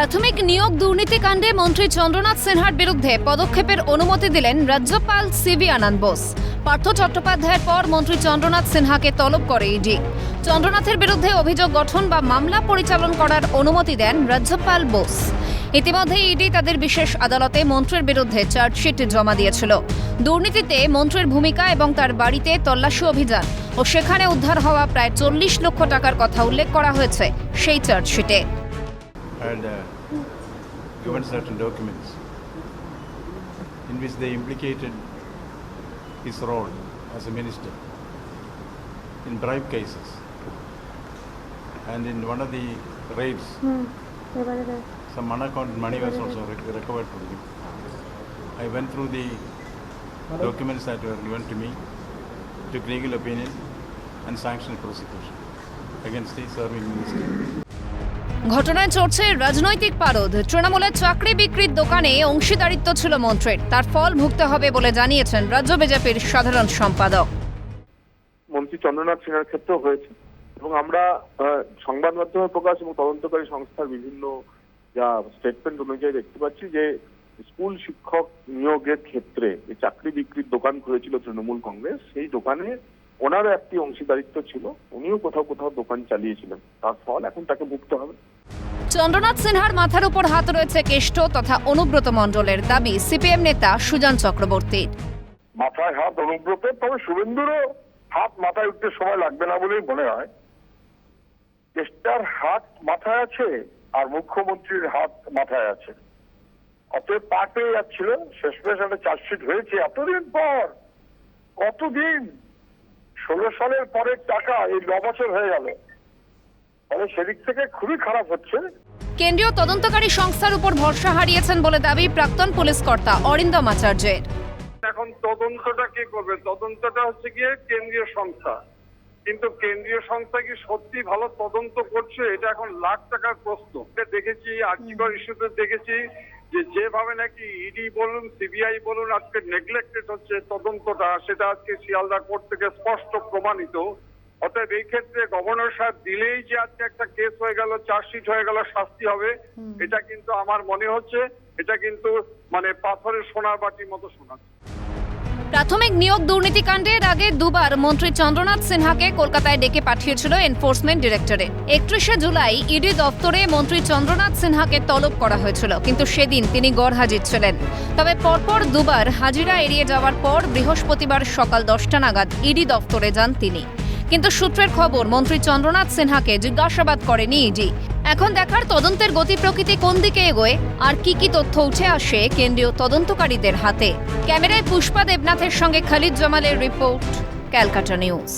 প্রাথমিক নিয়োগ দুর্নীতিকাণ্ডে মন্ত্রী চন্দ্রনাথ সিনহার বিরুদ্ধে পদক্ষেপের অনুমতি দিলেন রাজ্যপাল সিবি আনন্দ বোস। পার্থ চট্টোপাধ্যায়ের পর মন্ত্রী চন্দ্রনাথ সিনহাকে তলব করে ইডি। চন্দ্রনাথের বিরুদ্ধে অভিযোগ গঠন বা মামলা পরিচালন করার অনুমতি দেন রাজ্যপাল বোস। ইতিমধ্যে ইডি তাদের বিশেষ আদালতে মন্ত্রীর বিরুদ্ধে চার্জশিট জমা দিয়েছিল। দুর্নীতিতে মন্ত্রীর ভূমিকা এবং তার বাড়িতে তল্লাশি অভিযান ও সেখানে উদ্ধার হওয়া প্রায় চল্লিশ লক্ষ টাকার কথা উল্লেখ করা হয়েছে সেই চার্জশিটে। Had uh, given certain documents in which they implicated his role as a minister in bribe cases. And in one of the raids, some unaccounted money was also rec- recovered from him. I went through the documents that were given to me, took legal opinion, and sanctioned prosecution against the serving minister. ঘটনায় চড়ছে রাজনৈতিক পারদ। তৃণমূলের চাকরি বিক্রির দোকানে অংশীদারিত্ব ছিল মন্ত্রীর। তার ফল ভুগতে হবে বলে জানিয়েছেন রাজ্য বিজেপির সাধারণ সম্পাদক। মন্ত্রী চন্দ্রনাথ সিনহার ক্ষেত্রেও হয়েছে। এবং আমরা সংবাদ মাধ্যমে প্রকাশ এবং তদন্তকারী সংস্থার বিভিন্ন, যা স্টেটমেন্ট অনুযায়ী দেখতে পাচ্ছি যে, স্কুল শিক্ষক নিয়োগের ক্ষেত্রে চাকরি বিক্রির দোকান খুলেছিল তৃণমূল কংগ্রেস, সেই দোকানে ওনারও একটি অংশীদারিত্ব ছিল উনিও কোথাও কোথাও দোকান চালিয়েছিলেন। তার ফল এখন তাকে ভুগতে হবে। চন্দ্রনাথ সিনহার মাথার উপর হাত রয়েছে কেষ্ট তথা অনুব্রত মণ্ডলের দাবি সিপিএম নেতা সুজন চক্রবর্তীর। মাথায় হাত অনুব্রত তবে শুভেন্দুরও হাত মাথায় উঠতে সময় লাগবে না বলেই মনে হয়। চেষ্টার হাত মাথায় আছে আর মুখ্যমন্ত্রীর হাত মাথায় আছে। অতএব পা পেয়ে যাচ্ছিল শেষমেশ একটা চার্জশিট হয়েছে এতদিন পর কতদিন? ষোলো সালের পরের টাকা এই ন বছর হয়ে গেল। ফলে সেদিক থেকে খুবই খারাপ হচ্ছে। কেন্দ্রীয় তদন্তকারী সংস্থার উপর ভরসা হারিয়েছেন বলে দাবি প্রাক্তন পুলিশ কর্তা অরিন্দম আচার্যের। এখন তদন্তটা কে করবে? তদন্তটা হচ্ছে গিয়ে কেন্দ্রীয় সংস্থা। কিন্তু কেন্দ্রীয় সংস্থা কি সত্যি ভালো তদন্ত করছে? এটা এখন লাখ টাকার প্রশ্ন। দেখেছি আর্থিকর ইস্যুতে দেখেছি। যে যেভাবে নাকি ইডি বলুন সিবিআই বলুন আজকে নেগলেক্টেড হচ্ছে তদন্তটা সেটা আজকে শিয়ালদা কোর্ট থেকে স্পষ্ট প্রমাণিত। অতএব এই ক্ষেত্রে গভর্নর সাহেব দিলেই যে আজকে একটা কেস হয়ে গেল চার্জশিট হয়ে গেল শাস্তি হবে এটা কিন্তু আমার মনে হচ্ছে এটা কিন্তু মানে পাথরের সোনার বাটির মতো শোনাচ্ছে। প্রাথমিক নিয়োগ দুর্নীতিকাণ্ডের আগে দুবার মন্ত্রী চন্দ্রনাথ সিনহাকে কলকাতায় ডেকে পাঠিয়েছিল এনফোর্সমেন্ট ডিরেক্টরে। একত্রিশে জুলাই ইডি দপ্তরে মন্ত্রী চন্দ্রনাথ সিনহাকে তলব করা হয়েছিল, কিন্তু সেদিন তিনি গড়হাজির ছিলেন। তবে পরপর দুবার হাজিরা এড়িয়ে যাওয়ার পর বৃহস্পতিবার সকাল দশটা নাগাদ ইডি দপ্তরে যান তিনি। কিন্তু সূত্রের খবর, মন্ত্রী চন্দ্রনাথ সিনহাকে জিজ্ঞাসাবাদ করেনি ইডি। এখন দেখার তদন্তের গতি প্রকৃতি কোন দিকে এগোয়, আর কি কি তথ্য উঠে আসে কেন্দ্রীয় তদন্তকারীদের হাতে। ক্যামেরায় পুষ্পা দেবনাথের সঙ্গে খালিদ জামালের রিপোর্ট, ক্যালকাটা নিউজ।